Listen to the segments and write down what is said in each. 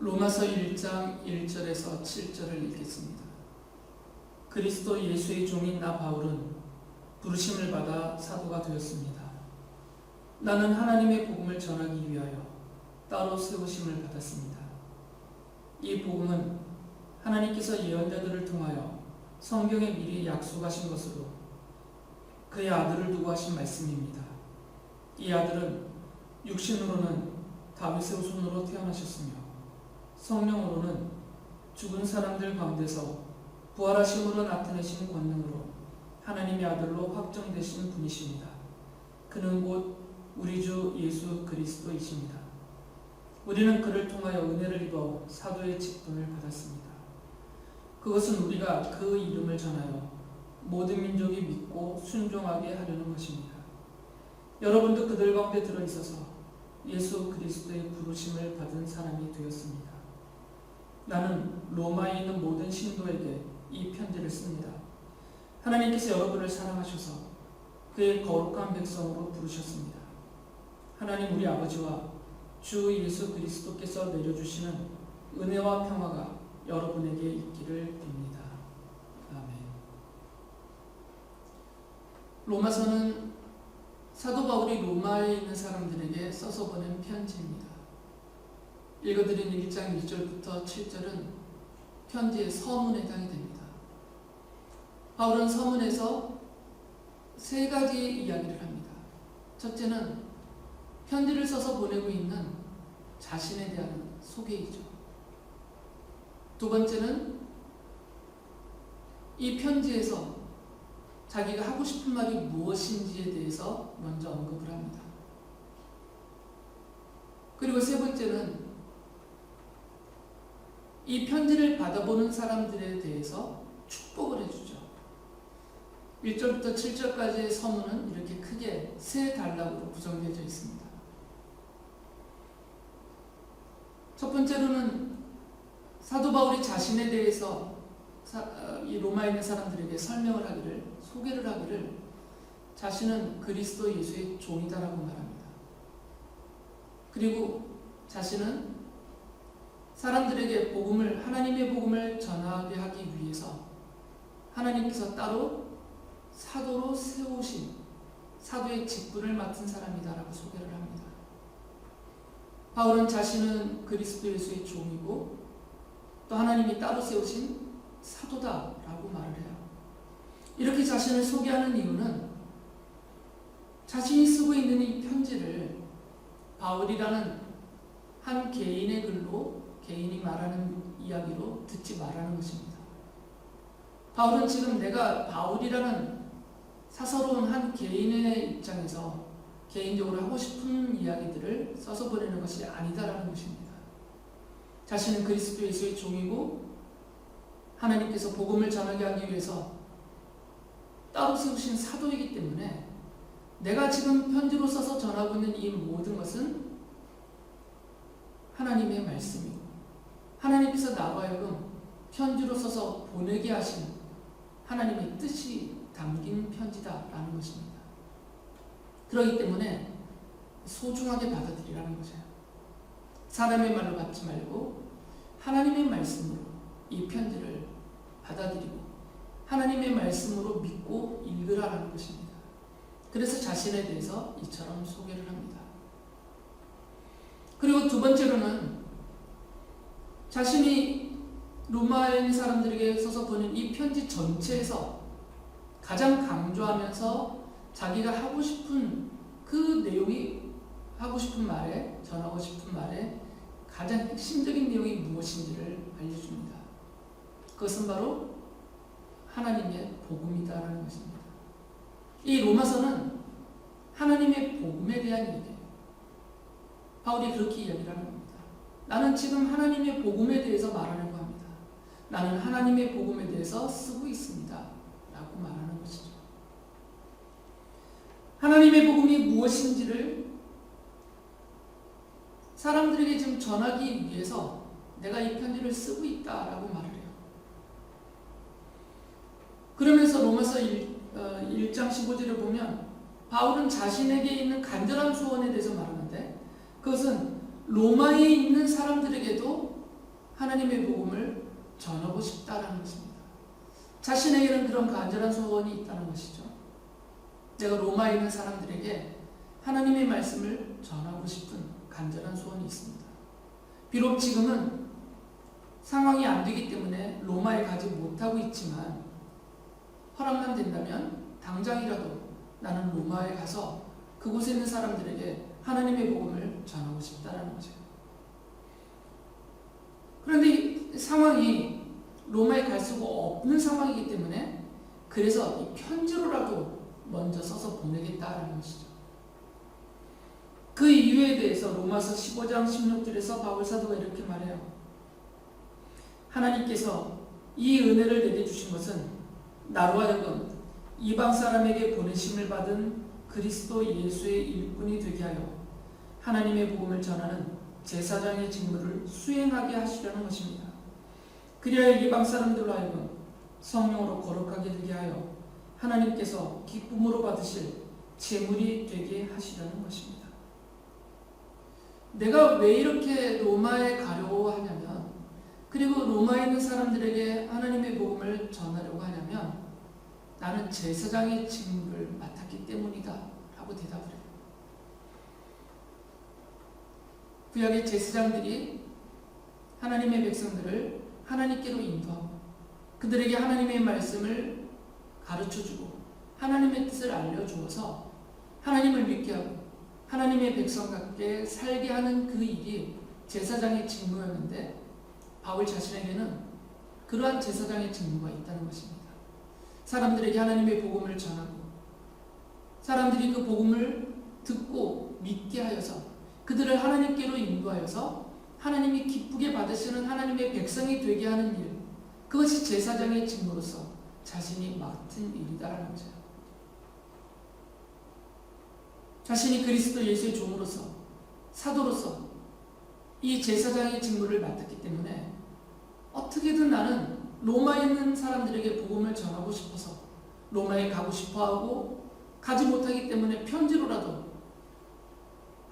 로마서 1장 1절에서 7절을 읽겠습니다. 그리스도 예수의 종인 나 바울은 부르심을 받아 사도가 되었습니다. 나는 하나님의 복음을 전하기 위하여 따로 세우심을 받았습니다. 이 복음은 하나님께서 예언자들을 통하여 성경에 미리 약속하신 것으로 그의 아들을 두고 하신 말씀입니다. 이 아들은 육신으로는 다윗의 후손으로 태어나셨으며 성령으로는 죽은 사람들 가운데서 부활하심으로 나타내신 권능으로 하나님의 아들로 확정되신 분이십니다. 그는 곧 우리 주 예수 그리스도이십니다. 우리는 그를 통하여 은혜를 입어 사도의 직분을 받았습니다. 그것은 우리가 그 이름을 전하여 모든 민족이 믿고 순종하게 하려는 것입니다. 여러분도 그들 가운데 들어 있어서 예수 그리스도의 부르심을 받은 사람이 되었습니다. 나는 로마에 있는 모든 신도에게 이 편지를 씁니다. 하나님께서 여러분을 사랑하셔서 그의 거룩한 백성으로 부르셨습니다. 하나님 우리 아버지와 주 예수 그리스도께서 내려주시는 은혜와 평화가 여러분에게 있기를 빕니다. 아멘. 로마서는 사도 바울이 로마에 있는 사람들에게 써서 보낸 편지입니다. 읽어드린 1장 1절부터 7절은 편지의 서문에 해당이 됩니다. 바울은 서문에서 세 가지 이야기를 합니다. 첫째는 편지를 써서 보내고 있는 자신에 대한 소개이죠. 두 번째는 이 편지에서 자기가 하고 싶은 말이 무엇인지에 대해서 먼저 언급을 합니다. 그리고 세 번째는 이 편지를 받아보는 사람들에 대해서 축복을 해주죠. 1절부터 7절까지의 서문은 이렇게 크게 세 단락으로 구성되어 있습니다. 첫 번째로는 사도 바울이 자신에 대해서 사, 어, 이 있는 사람들에게 설명을 하기를 소개를 하기를 자신은 그리스도 예수의 종이다라고 말합니다. 그리고 자신은 사람들에게 복음을 하나님의 복음을 전하게 하기 위해서 하나님께서 따로 사도로 세우신 사도의 직분을 맡은 사람이다라고 소개를 합니다. 바울은 자신은 그리스도 예수의 종이고 또 하나님이 따로 세우신 사도다라고 말을 해요. 이렇게 자신을 소개하는 이유는 자신이 쓰고 있는 이 편지를 바울이라는 한 개인의 글로 개인이 말하는 이야기로 듣지 말라는 것입니다. 바울은 지금 내가 바울이라는 사서로운 한 개인의 입장에서 개인적으로 하고 싶은 이야기들을 써서 보내는 것이 아니다라는 것입니다. 자신은 그리스도 예수의 종이고 하나님께서 복음을 전하게 하기 위해서 따로 세우신 사도이기 때문에 내가 지금 편지로 써서 전하고 있는 이 모든 것은 하나님의 말씀이고 하나님께서 나와 하여금 편지로 써서 보내게 하신 하나님의 뜻이 담긴 편지다라는 것입니다. 그렇기 때문에 소중하게 받아들이라는 거죠. 사람의 말로 받지 말고 하나님의 말씀으로 이 편지를 받아들이고 하나님의 말씀으로 믿고 읽으라는 것입니다. 그래서 자신에 대해서 이처럼 소개를 합니다. 그리고 두 번째로는 자신이 있는 사람들에게 써서 보낸 이 편지 전체에서 가장 강조하면서 자기가 하고 싶은 그 내용이 하고 싶은 말에 전하고 싶은 말에 가장 핵심적인 내용이 무엇인지를 알려줍니다. 그것은 바로 하나님의 복음이다라는 것입니다. 이 로마서는 하나님의 복음에 대한 얘기예요. 바울이 그렇게 이야기를 하는 겁니다. 나는 지금 하나님의 복음에 대해서 말하는 겁니다. 나는 하나님의 복음에 대해서 쓰고 있습니다. 라고 말하는 것이죠. 하나님의 복음이 무엇인지를 사람들에게 지금 전하기 위해서 내가 이 편지를 쓰고 있다라고 말을 해요. 그러면서 로마서 1, 어, 1장 15절을 보면 바울은 자신에게 있는 간절한 소원에 대해서 말하는데 그것은 로마에 있는 사람들에게도 하나님의 복음을 전하고 싶다라는 것입니다. 자신에게는 그런 간절한 소원이 있다는 것이죠. 내가 로마에 있는 사람들에게 하나님의 말씀을 전하고 싶은 간절한 소원이 있습니다. 비록 지금은 상황이 안 되기 때문에 로마에 가지 못하고 있지만 허락만 된다면 당장이라도 나는 로마에 가서 그곳에 있는 사람들에게 하나님의 복음을 전하고 싶다라는 거죠. 그런데 이 상황이 로마에 갈 수가 없는 상황이기 때문에 그래서 이 편지로라도 먼저 써서 보내겠다라는 것이죠. 그 이유에 대해서 로마서 15장 16절에서 바울 사도가 이렇게 말해요. 하나님께서 이 은혜를 내게 주신 것은 나로 하여금 이방 사람에게 보내심을 받은 그리스도 예수의 일꾼이 되게 하여 하나님의 복음을 전하는 제사장의 직무를 수행하게 하시려는 것입니다. 그리하여 이방 사람들로 하여금 성령으로 거룩하게 되게 하여 하나님께서 기쁨으로 받으실 제물이 되게 하시려는 것입니다. 내가 왜 이렇게 로마에 가려고 하냐면 그리고 로마에 있는 사람들에게 하나님의 복음을 전하려고 하냐면 나는 제사장의 직무를 맡았기 때문이다 라고 대답을 해요. 구약의 제사장들이 하나님의 백성들을 하나님께로 인도하고 그들에게 하나님의 말씀을 가르쳐주고 하나님의 뜻을 알려주어서 하나님을 믿게 하고 하나님의 백성답게 살게 하는 그 일이 제사장의 직무였는데 바울 자신에게는 그러한 제사장의 직무가 있다는 것입니다. 사람들에게 하나님의 복음을 전하고 사람들이 그 복음을 듣고 믿게 하여서 그들을 하나님께로 인도하여서 하나님이 기쁘게 받으시는 하나님의 백성이 되게 하는 일 그것이 제사장의 직무로서 자신이 맡은 일이다라는 거죠. 자신이 그리스도 예수의 종으로서 사도로서 이 제사장의 직무를 맡았기 때문에 어떻게든 나는 로마에 있는 사람들에게 복음을 전하고 싶어서 로마에 가고 싶어하고 가지 못하기 때문에 편지로라도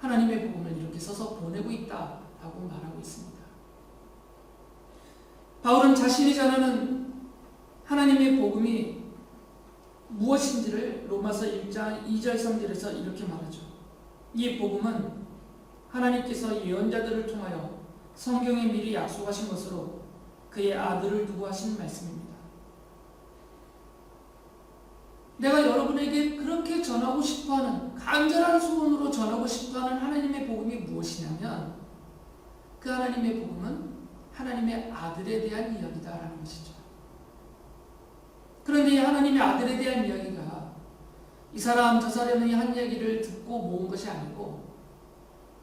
하나님의 복음을 이렇게 써서 보내고 있다라고 말하고 있습니다. 바울은 자신이 전하는 하나님의 복음이 무엇인지를 로마서 1장 2절 3절에서 이렇게 말하죠. 이 복음은 하나님께서 예언자들을 통하여 성경에 미리 약속하신 것으로 그의 아들을 두고 하신 말씀입니다. 내가 여러분에게 그렇게 전하고 싶어하는 간절한 소원으로 전하고 싶어하는 하나님의 복음이 무엇이냐면 그 하나님의 복음은 하나님의 아들에 대한 이야기다라는 것이죠. 그런데 이 하나님의 아들에 대한 이야기가 이 사람 저 사람이 한 이야기를 듣고 모은 것이 아니고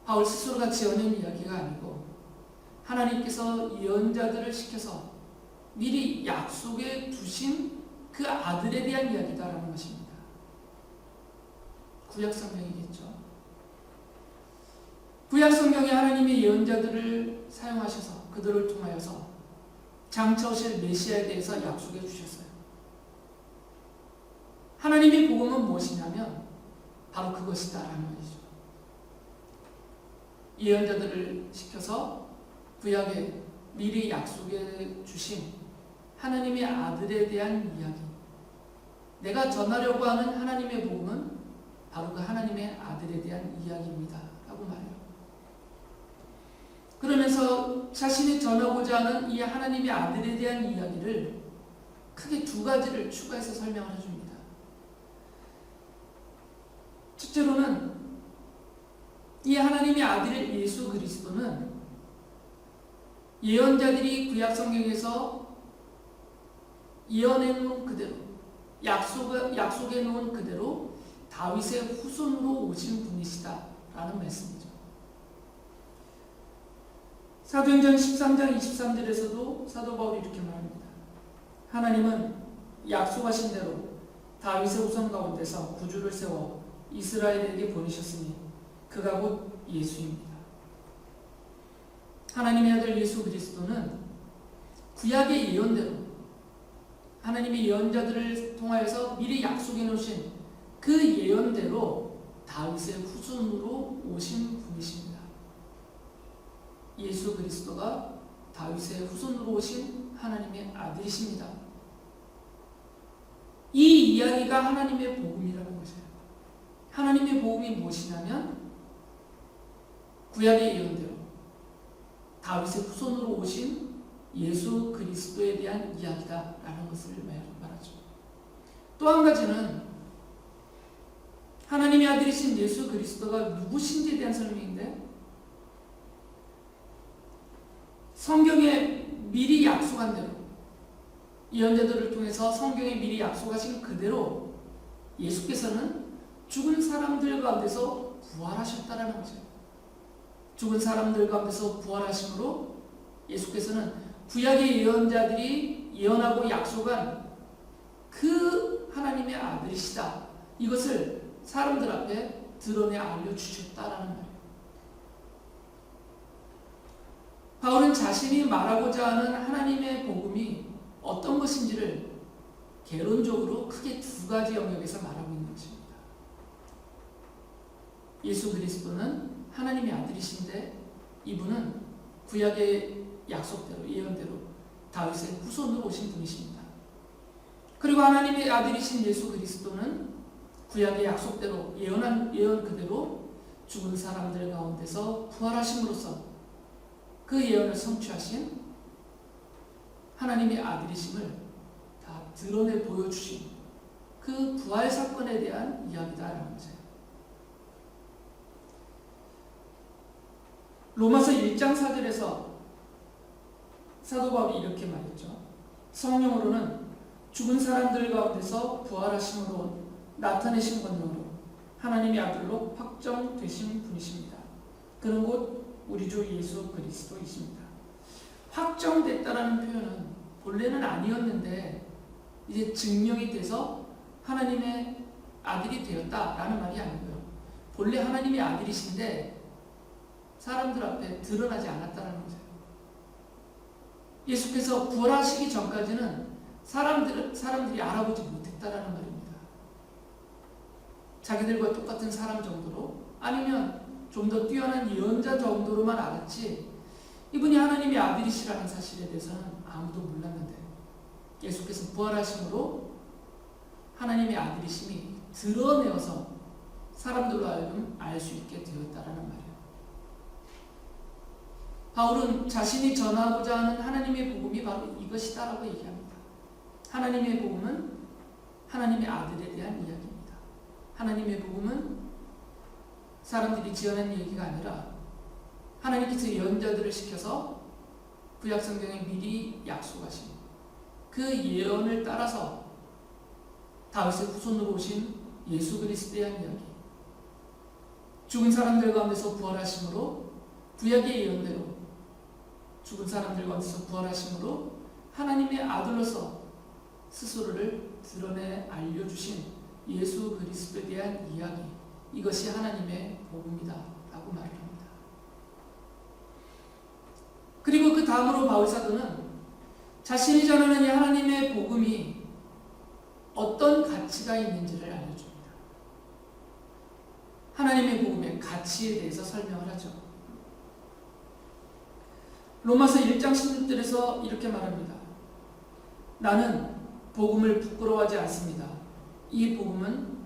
바울 스스로가 지어낸 이야기가 아니고 하나님께서 예언자들을 시켜서 미리 약속해 두신 그 아들에 대한 이야기다라는 것입니다. 구약 성경이겠죠. 구약 성경에 하나님의 예언자들을 사용하셔서 그들을 통하여서 장차 오실 메시아에 대해서 약속해 주셨어요. 하나님의 복음은 무엇이냐면 바로 그것이다라는 것이죠. 예언자들을 시켜서 구약에 미리 약속해 주신 하나님의 아들에 대한 이야기. 내가 전하려고 하는 하나님의 복음은 바로 그 하나님의 아들에 대한 이야기입니다. 라고 말해요. 그러면서 자신이 전하고자 하는 이 하나님의 아들에 대한 이야기를 크게 두 가지를 추가해서 설명을 해줍니다. 첫째로는 이 하나님의 아들 예수 그리스도는 예언자들이 구약 성경에서 예언해 놓은 그대로 약속 약속해 놓은 그대로 다윗의 후손으로 오신 분이시다 라는 말씀이죠. 사도행전 13장 23절에서도 사도 바울이 이렇게 말합니다. 하나님은 약속하신 대로 다윗의 후손 가운데서 구주를 세워 이스라엘에게 보내셨으니 그가 곧 예수입니다. 하나님의 아들 예수 그리스도는 구약의 예언대로 하나님의 예언자들을 통하여서 미리 약속해 놓으신 그 예언대로 다윗의 후손으로 오신 분이십니다. 예수 그리스도가 다윗의 후손으로 오신 하나님의 아들이십니다. 이 이야기가 하나님의 복음이라는 것이에요. 하나님의 복음이 무엇이냐면 구약의 예언대로 다윗의 후손으로 오신 예수 그리스도에 대한 이야기다 라는 것을 말하죠. 또 한 가지는 하나님의 아들이신 예수 그리스도가 누구신지에 대한 설명인데 성경에 미리 약속한 대로 예언자들을 통해서 성경에 미리 약속하신 그대로 예수께서는 죽은 사람들 가운데서 부활하셨다라는 거죠. 죽은 사람들 가운데서 부활하심으로 예수께서는 구약의 예언자들이 예언하고 약속한 그 하나님의 아들이시다. 이것을 사람들 앞에 드러내 알려주셨다라는 말이에요. 바울은 자신이 말하고자 하는 하나님의 복음이 어떤 것인지를 개론적으로 크게 두 가지 영역에서 말하고 있는 것입니다. 예수 그리스도는 하나님의 아들이신데 이분은 구약의 약속대로 예언대로 다윗의 후손으로 오신 분이십니다. 그리고 하나님의 아들이신 예수 그리스도는 구약의 약속대로 예언한 예언 그대로 죽은 사람들 가운데서 부활하심으로써 그 예언을 성취하신 하나님의 아들이심을 다 드러내 보여주신 그 부활 사건에 대한 이야기다라는 거죠. 로마서 1장 4절에서 사도 바울이 이렇게 말했죠. 성령으로는 죽은 사람들 가운데서 부활하심으로 나타내신 권능으로 하나님의 아들로 확정되신 분이십니다. 그는 곧 우리 주 예수 그리스도이십니다. 확정됐다라는 표현은 본래는 아니었는데 이제 증명이 돼서 하나님의 아들이 되었다라는 말이 아니고요. 본래 하나님의 아들이신데 사람들 앞에 드러나지 않았다라는 거죠. 예수께서 부활하시기 전까지는 사람들 사람들이 알아보지 못했다라는 말입니다. 자기들과 똑같은 사람 정도로 아니면 좀 더 뛰어난 예언자 정도로만 알았지 이분이 하나님의 아들이시라는 사실에 대해서는 아무도 몰랐는데 예수께서 부활하심으로 하나님의 아들이심이 드러내어서 사람들로 하여금 알수 있게 되었다라는 말이에요. 바울은 자신이 전하고자 하는 하나님의 복음이 바로 이것이다라고 얘기합니다. 하나님의 복음은 하나님의 아들에 대한 이야기입니다. 하나님의 복음은 사람들이 지어낸 얘기가 아니라 하나님께서 예언자들을 시켜서 구약 성경에 미리 약속하신 그 예언을 따라서 다윗의 후손으로 오신 예수 그리스도에 대한 이야기. 죽은 사람들 가운데서 부활하심으로 구약의 예언대로 죽은 사람들 가운데서 부활하심으로 하나님의 아들로서 스스로를 드러내 알려주신 예수 그리스도에 대한 이야기. 이것이 하나님의 복음이다. 라고 말을 합니다. 그리고 그 다음으로 바울 사도는 자신이 전하는 이 하나님의 복음이 어떤 가치가 있는지를 알려줍니다. 하나님의 복음의 가치에 대해서 설명을 하죠. 로마서 1장 16절에서 이렇게 말합니다. 나는 복음을 부끄러워하지 않습니다. 이 복음은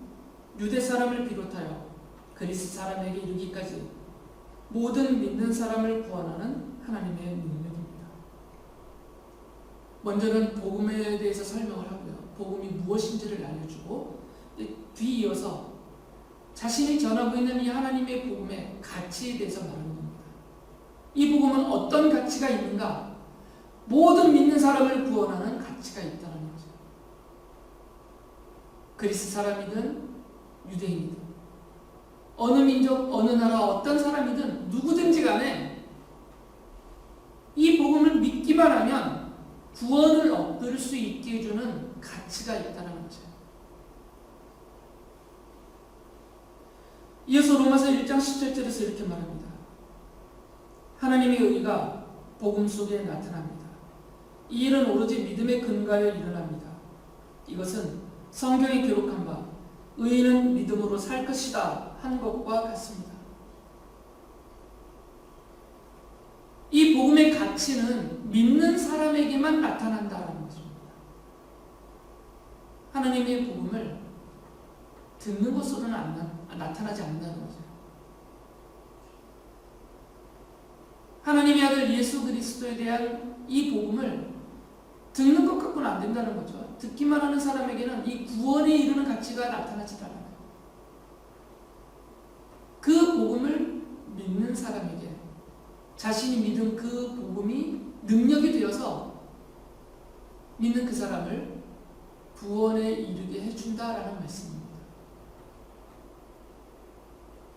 유대 사람을 비롯하여 그리스 사람에게 이르기까지 모든 믿는 사람을 구원하는 하나님의 능력입니다. 먼저는 복음에 대해서 설명을 하고요. 복음이 무엇인지를 알려주고 뒤이어서 자신이 전하고 있는 이 하나님의 복음의 가치에 대해서 말하는 겁니다. 이 복음은 어떤 가치가 있는가? 모든 믿는 사람을 구원하는 가치가 있다는 거죠. 그리스 사람이든 유대인이든 어느 민족, 어느 나라, 어떤 사람이든 누구든지 간에 이 복음을 믿기만 하면 구원을 얻을 수 있게 해주는 가치가 있다는 거죠. 이어서 로마서 1장 17절에서 이렇게 말합니다. 하나님의 의가 복음 속에 나타납니다. 이 일은 오로지 믿음의 근거에 일어납니다. 이것은 성경에 기록한 바 의인은 믿음으로 살 것이다 한 것과 같습니다. 이 복음의 가치 가치는 믿는 사람에게만 나타난다라는 것입니다. 하나님의 복음을 듣는 것으로는 안 나, 나타나지 않는다는 거죠. 하나님의 아들 예수 그리스도에 대한 이 복음을 듣는 것 갖고는 안 된다는 거죠. 듣기만 하는 사람에게는 이 구원에 이르는 가치가 나타나지 않아요. 그 복음을 믿는 사람에게 자신이 믿은 그 복음이 능력이 되어서 믿는 그 사람을 구원에 이르게 해준다라는 말씀입니다.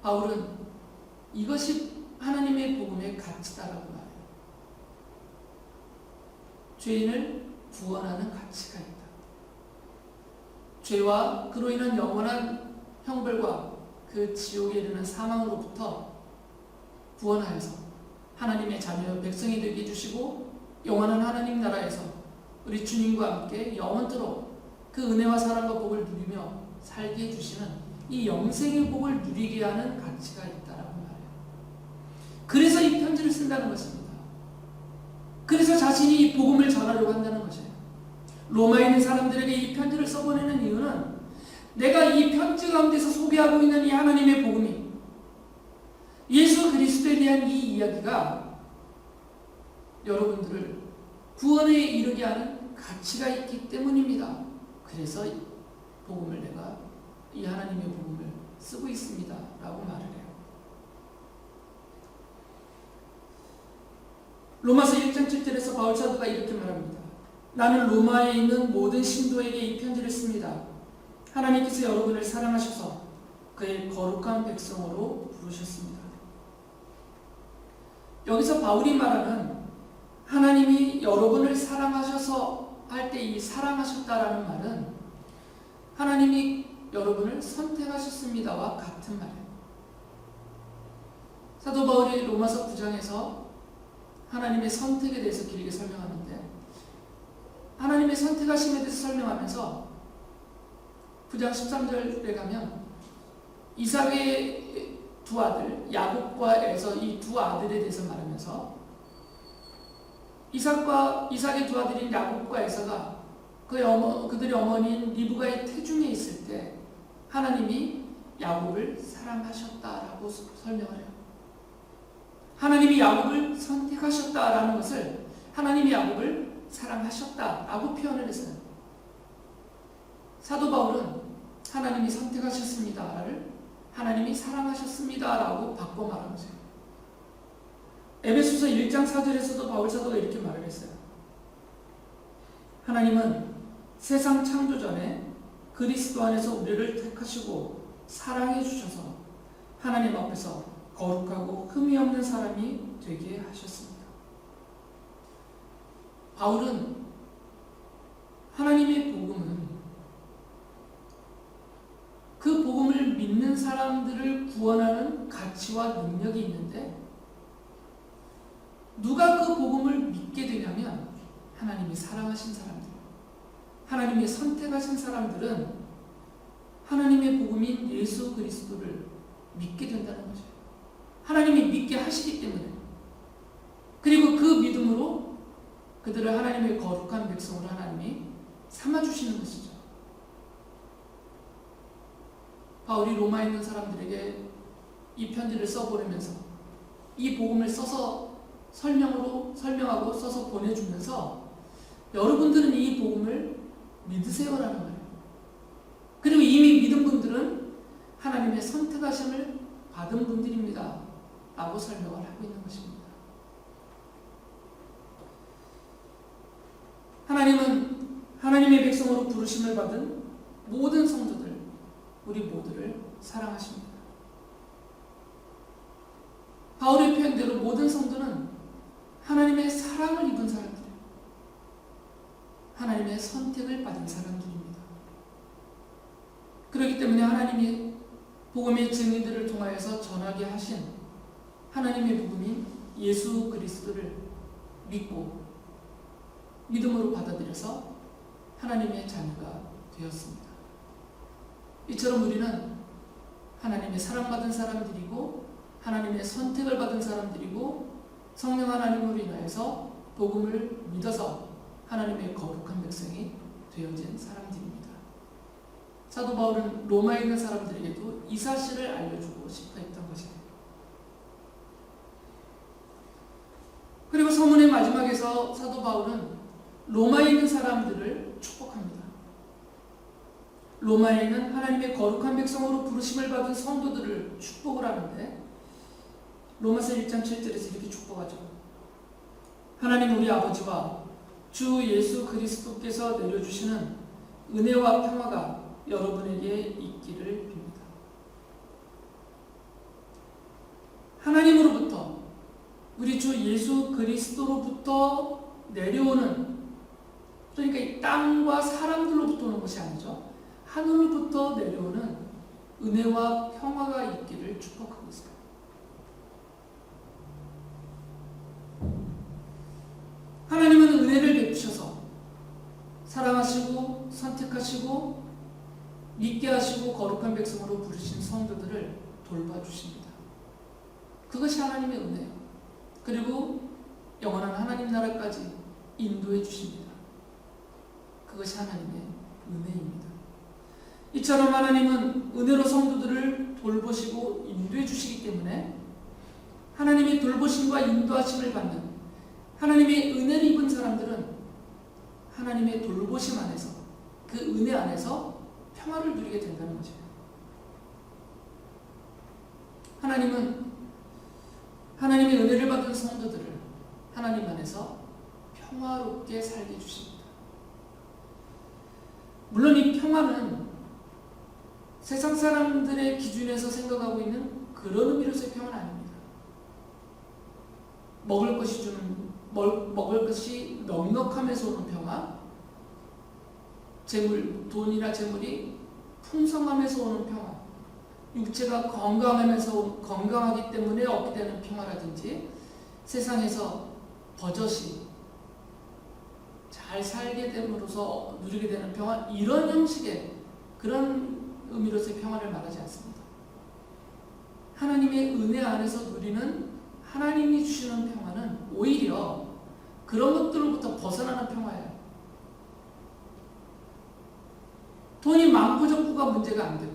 바울은 이것이 하나님의 복음의 가치다라고 말해요. 죄인을 구원하는 가치가 있다. 죄와 그로 인한 영원한 형벌과 그 지옥에 이르는 사망으로부터 구원하여서 하나님의 자녀 백성이 되게 해주시고 영원한 하나님 나라에서 우리 주님과 함께 영원토록 그 은혜와 사랑과 복을 누리며 살게 해주시는 이 영생의 복을 누리게 하는 가치가 있다라고 이 편지를 쓴다는 것입니다. 그래서 자신이 이 복음을 전하려고 한다는 것이에요. 로마에 있는 사람들에게 이 편지를 써보내는 이유는 내가 이 편지 가운데서 소개하고 있는 이 하나님의 복음이 예수 그리스도에 대한 이 이야기가 여러분들을 구원에 이르게 하는 가치가 있기 때문입니다. 그래서 복음을 내가 이 하나님의 복음을 쓰고 있습니다. 라고 말을 해요. 로마서 1장 7절에서 바울 사도가 이렇게 말합니다. 나는 로마에 있는 모든 신도에게 이 편지를 씁니다. 하나님께서 여러분을 사랑하셔서 그의 거룩한 백성으로 부르셨습니다. 여기서 바울이 말하는 하나님이 여러분을 사랑하셔서 할 때 이 사랑하셨다라는 말은 하나님이 여러분을 선택하셨습니다와 같은 말이에요. 사도 바울이 로마서 9장에서 하나님의 선택에 대해서 길게 설명하는데 하나님의 선택하심에 대해서 설명하면서 9장 13절에 가면 이삭의 두 아들 야곱과 에서 이 두 아들에 대해서 말하면서 이삭과 이삭의 두 아들인 야곱과 에서가 그의 어머 그들의 어머니인 리브가의 태중에 있을 때 하나님이 야곱을 사랑하셨다라고 설명을 해요. 하나님이 야곱을 선택하셨다라는 것을 하나님이 야곱을 사랑하셨다라고 표현을 했어요. 사도 바울은 하나님이 선택하셨습니다를 하나님이 사랑하셨습니다라고 바꿔 말한 거죠. 에베소서 1장 4절에서도 바울 사도가 이렇게 말을 했어요. 하나님은 세상 창조 전에 그리스도 안에서 우리를 택하시고 사랑해 주셔서 하나님 앞에서 거룩하고 흠이 없는 사람이 되게 하셨습니다. 바울은 하나님의 복음은 그 복음을 믿는 사람들을 구원하는 가치와 능력이 있는데 누가 그 복음을 믿게 되냐면 하나님이 사랑하신 사람들, 하나님이 선택하신 사람들은 하나님의 복음인 예수 그리스도를 믿게 된다는 거죠. 하나님이 믿게 하시기 때문에 그리고 그 믿음으로 그들을 하나님의 거룩한 백성으로 하나님이 삼아주시는 것이죠. 바울이 로마에 있는 사람들에게 이 편지를 써보내면서 이 복음을 써서 설명으로 설명하고 써서 보내주면서 여러분들은 이 복음을 믿으세요라는 거예요. 그리고 이미 믿은 분들은 하나님의 선택하심을 받은 분들입니다. 라고 설명을 하고 있는 것입니다. 하나님은 하나님의 백성으로 부르심을 받은 모든 성도들, 우리 모두를 사랑하십니다. 바울의 표현대로 모든 성도는 하나님의 사랑을 입은 사람들이에요. 하나님의 선택을 받은 사람들입니다. 그렇기 때문에 하나님이 복음의 증인들을 통하여서 전하게 하신 하나님의 복음인 예수 그리스도를 믿고 믿음으로 받아들여서 하나님의 자녀가 되었습니다. 이처럼 우리는 하나님의 사랑받은 사람들이고 하나님의 선택을 받은 사람들이고 성령 하나님으로 인하여서 복음을 믿어서 하나님의 거룩한 백성이 되어진 사람들입니다. 사도 바울은 로마에 있는 사람들에게도 이 사실을 알려주고 싶어 했던 것이에요. 그리고 서문의 마지막에서 사도 바울은 로마에 있는 사람들을 축복합니다. 로마에 있는 하나님의 거룩한 백성으로 부르심을 받은 성도들을 축복을 하는데 로마서 1장 7절에서 이렇게 축복하죠. 하나님 우리 아버지와 주 예수 그리스도께서 내려주시는 은혜와 평화가 여러분에게 있기를 빕니다. 하나님으로부터 우리 주 예수 그리스도로부터 내려오는 그러니까 이 땅과 사람들로부터 오는 것이 아니죠. 하늘로부터 내려오는 은혜와 평화가 있기를 축복하고 있습니다. 하나님은 은혜를 베푸셔서 사랑하시고 선택하시고 믿게 하시고 거룩한 백성으로 부르신 성도들을 돌봐주십니다. 그것이 하나님의 은혜예요. 그리고 영원한 하나님 나라까지 인도해 주십니다. 그것이 하나님의 은혜입니다. 이처럼 하나님은 은혜로 성도들을 돌보시고 인도해 주시기 때문에 하나님의 돌보심과 인도하심을 받는 하나님의 은혜를 입은 사람들은 하나님의 돌보심 안에서 그 은혜 안에서 평화를 누리게 된다는 거죠. 하나님은 하나님의 은혜를 받은 성도들을 하나님 안에서 평화롭게 살게 주십니다. 물론 이 평화는 세상 사람들의 기준에서 생각하고 있는 그런 의미로서의 평화는 아닙니다. 먹을 것이 주는 먹을 것이 넉넉함에서 오는 평화, 재물, 돈이나 재물이 풍성함에서 오는 평화, 육체가 건강하면서 건강하기 때문에 얻게 되는 평화라든지 세상에서 버젓이 잘 살게 됨으로써 누리게 되는 평화 이런 형식의 그런 의미로서의 평화를 말하지 않습니다. 하나님의 은혜 안에서 누리는 하나님이 주시는 평화는 오히려 그런 것들로부터 벗어나는 평화예요. 돈이 많고 적고가 문제가 안 되고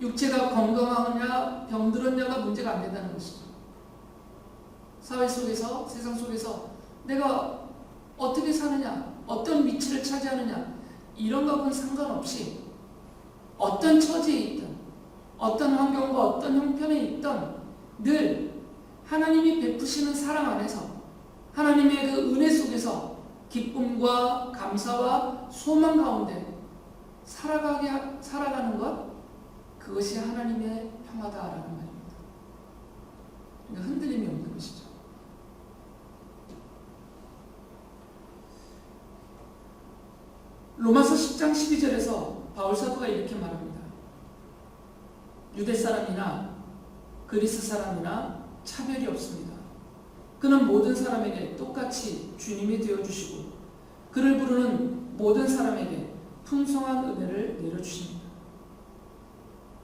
육체가 건강하느냐 병들었냐가 문제가 안 된다는 것이죠. 사회 속에서 세상 속에서 내가 어떻게 사느냐 어떤 위치를 차지하느냐 이런 것은 상관없이 어떤 처지에 있든 어떤 환경과 어떤 형편에 있든 늘 하나님이 베푸시는 사랑 안에서 하나님의 그 은혜 속에서 기쁨과 감사와 소망 가운데 살아가게 살아가는 것 그것이 하나님의 평화다라는 말입니다. 그러니까 흔들림이 없는 것이죠. 로마서 10장 12절에서 바울 사도가 이렇게 말합니다. 유대 사람이나 그리스 사람이나 차별이 없습니다. 그는 모든 사람에게 똑같이 주님이 되어 주시고 그를 부르는 모든 사람에게 풍성한 은혜를 내려 주십니다.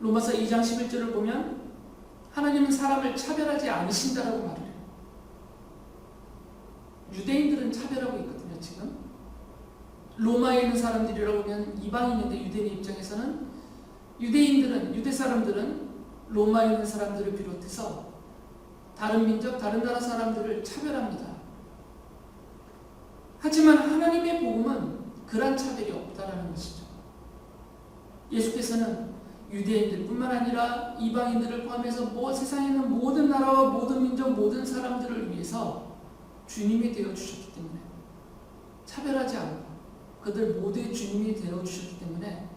로마서 2장 11절을 보면 하나님은 사람을 차별하지 않으신다라고 말을 해요. 유대인들은 차별하고 있거든요, 지금. 로마에 있는 사람들이라고 보면 이방인인데 유대인 입장에서는 유대인들은 유대 사람들은 로마에 있는 사람들을 비롯해서 다른 민족, 다른 나라 사람들을 차별합니다. 하지만 하나님의 복음은 그런 차별이 없다라는 것이죠. 예수께서는 유대인들뿐만 아니라 이방인들을 포함해서 뭐 세상에 있는 모든 나라와 모든 민족, 모든 사람들을 위해서 주님이 되어 주셨기 때문에 차별하지 않고 그들 모두의 주님이 되어 주셨기 때문에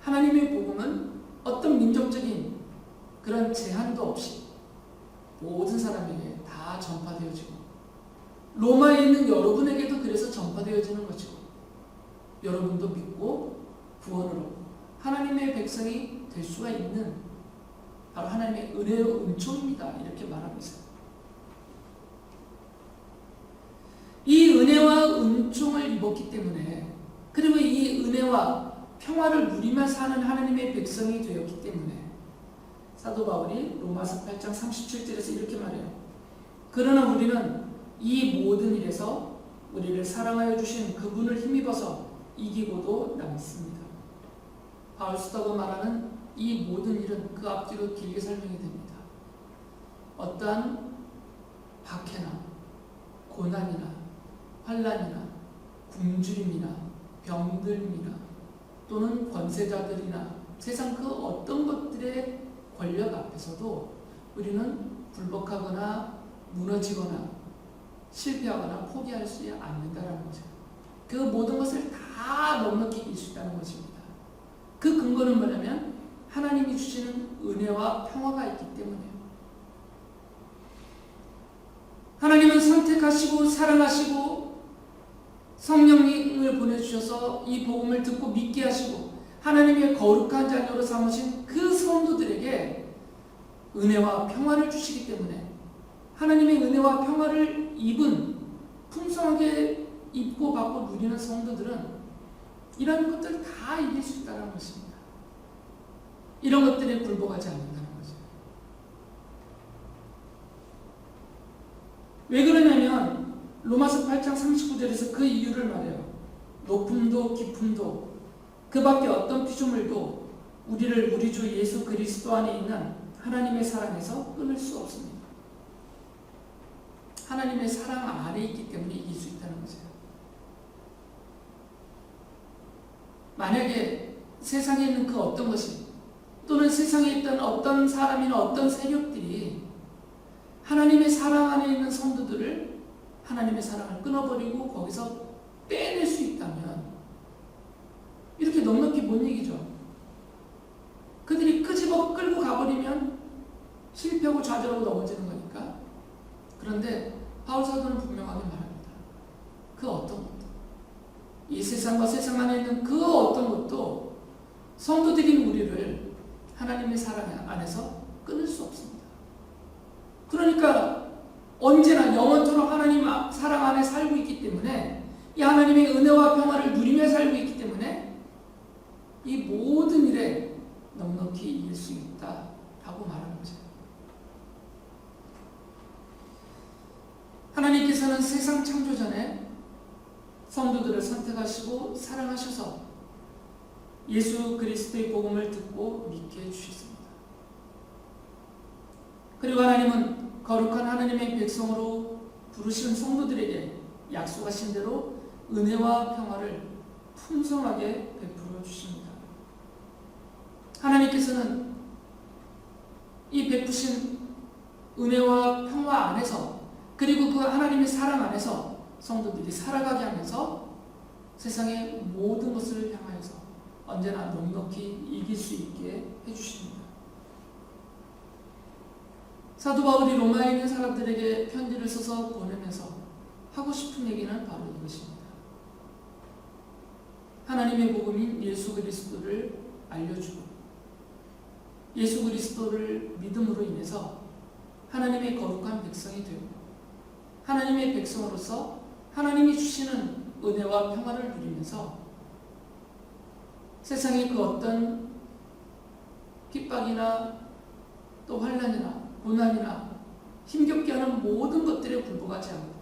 하나님의 복음은 어떤 민족적인 그런 제한도 없이 모든 사람에게 다 전파되어지고 로마에 있는 여러분에게도 그래서 전파되어지는 것이고 여러분도 믿고 구원으로 하나님의 백성이 될 수가 있는 바로 하나님의 은혜의 은총입니다. 이렇게 말하고 있어요. 이 은혜와 은총을 입었기 때문에 그리고 이 은혜와 평화를 누리며 사는 하나님의 백성이 되었기 때문에 사도 바울이 로마서 8장 37절에서 이렇게 말해요. 그러나 우리는 이 모든 일에서 우리를 사랑하여 주신 그분을 힘입어서 이기고도 남습니다. 바울 수다가 말하는 이 모든 일은 그 앞뒤로 길게 설명이 됩니다. 어떠한 박해나 고난이나 환란이나 굶주림이나 병들이나 또는 권세자들이나 세상 그 어떤 것들의 권력 앞에서도 우리는 굴복하거나 무너지거나 실패하거나 포기할 수 않는다는 거죠. 그 모든 것을 다 넉넉히 이길 수 있다는 것입니다. 그 근거는 뭐냐면 하나님이 주시는 은혜와 평화가 있기 때문이에요. 하나님은 선택하시고 사랑하시고 성령님을 보내주셔서 이 복음을 듣고 믿게 하시고 하나님의 거룩한 자녀로 삼으신 그 성도들에게 은혜와 평화를 주시기 때문에 하나님의 은혜와 평화를 입은 풍성하게 입고 받고 누리는 성도들은 이런 것들을 다 이길 수 있다는 것입니다. 이런 것들에 굴복하지 않는다는 거죠. 왜 그러냐면 로마서 8장 39절에서 그 이유를 말해요. 높음도 깊음도 그 밖에 어떤 피조물도 우리를 우리 주 예수 그리스도 안에 있는 하나님의 사랑에서 끊을 수 없습니다. 하나님의 사랑 아래 있기 때문에 이길 수 있다는 거죠. 만약에 세상에 있는 그 어떤 것이 또는 세상에 있던 어떤 사람이나 어떤 세력들이 하나님의 사랑 안에 있는 성도들을 하나님의 사랑을 끊어버리고 거기서 빼낼 수 있다면 이렇게 넉넉히 못 이기죠. 그들이 끄집어 끌고 가버리면 실패하고 좌절하고 넘어지는 거니까. 그런데 바울 사도는 분명하게 말합니다. 그 어떤 것도 이 세상과 세상 안에 있는 그 어떤 것도 성도들인 우리를 하나님의 사랑 안에서 끊을 수 없습니다. 그러니까 언제나 영원토록 하나님 사랑 안에 살고 있기 때문에 이 하나님의 은혜와 평화를 누리며 살고 있기 때문에 이 모든 일에 넉넉히 이길 수 있다라고 말하는 거죠. 하나님께서는 세상 창조 전에 성도들을 선택하시고 사랑하셔서 예수 그리스도의 복음을 듣고 믿게 해주셨습니다. 그리고 하나님은 거룩한 하나님의 백성으로 부르신 성도들에게 약속하신 대로 은혜와 평화를 풍성하게 베풀어 주십니다. 하나님께서는 이 베푸신 은혜와 평화 안에서 그리고 그 하나님의 사랑 안에서 성도들이 살아가게 하면서 세상의 모든 것을 향하여서 언제나 넉넉히 이길 수 있게 해주십니다. 사도 바울이 로마에 있는 사람들에게 편지를 써서 보내면서 하고 싶은 얘기는 바로 이것입니다. 하나님의 복음인 예수 그리스도를 알려주고 예수 그리스도를 믿음으로 인해서 하나님의 거룩한 백성이 되고 하나님의 백성으로서 하나님이 주시는 은혜와 평화를 누리면서 세상의 그 어떤 핍박이나 또 환란이나 고난이나 힘겹게 하는 모든 것들에 굴복하지 않고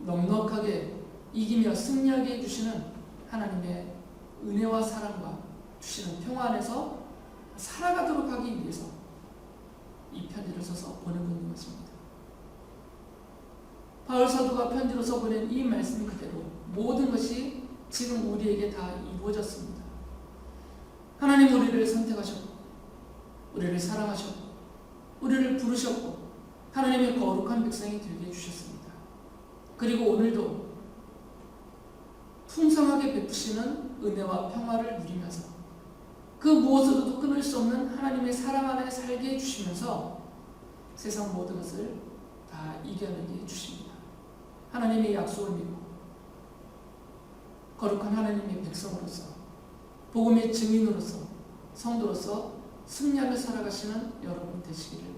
넉넉하게 이기며 승리하게 해주시는 하나님의 은혜와 사랑과 주시는 평화 안에서 살아가도록 하기 위해서 이 편지를 써서 보내고 있는 것입니다. 바울 사도가 편지로서 보낸 이 말씀 그대로 모든 것이 지금 우리에게 다 이루어졌습니다. 하나님 우리를 선택하셨고 우리를 사랑하셨고 우리를 부르셨고 하나님의 거룩한 백성이 되게 해주셨습니다. 그리고 오늘도 풍성하게 베푸시는 은혜와 평화를 누리면서 그 무엇으로도 끊을 수 없는 하나님의 사랑 안에 살게 해주시면서 세상 모든 것을 다 이겨내게 해주십니다. 하나님의 약속을 믿고 거룩한 하나님의 백성으로서 복음의 증인으로서 성도로서 승리하며 살아가시는 여러분 되시기를.